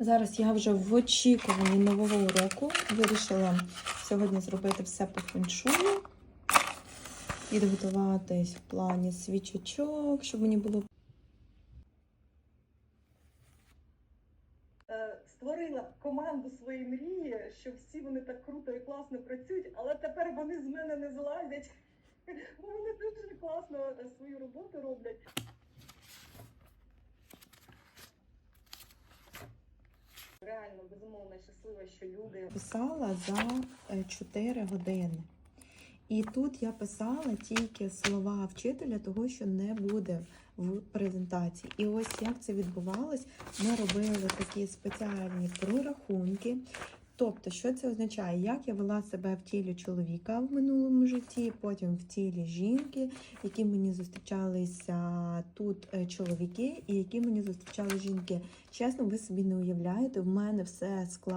Зараз я вже в очікуванні нового уроку. Вирішила сьогодні зробити все по феншую. Підготуватись в плані свічечок, щоб мені було Е, створила команду своєї мрії, що всі вони так круто і класно працюють, але тепер вони з мене не злазять. Вони дуже класно свою роботу роблять. Безумовно, щаслива, що люди писала за 4 години. І тут я писала тільки слова вчителя, того, що не буде в презентації. І ось як це відбувалось, ми робили такі спеціальні прорахунки. Тобто, що це означає? Як я вела себе в тілі чоловіка в минулому житті, потім в тілі жінки, які мені зустрічалися тут е, чоловіки, і які мені зустрічали жінки. Чесно, ви собі не уявляєте, в мене все склалося.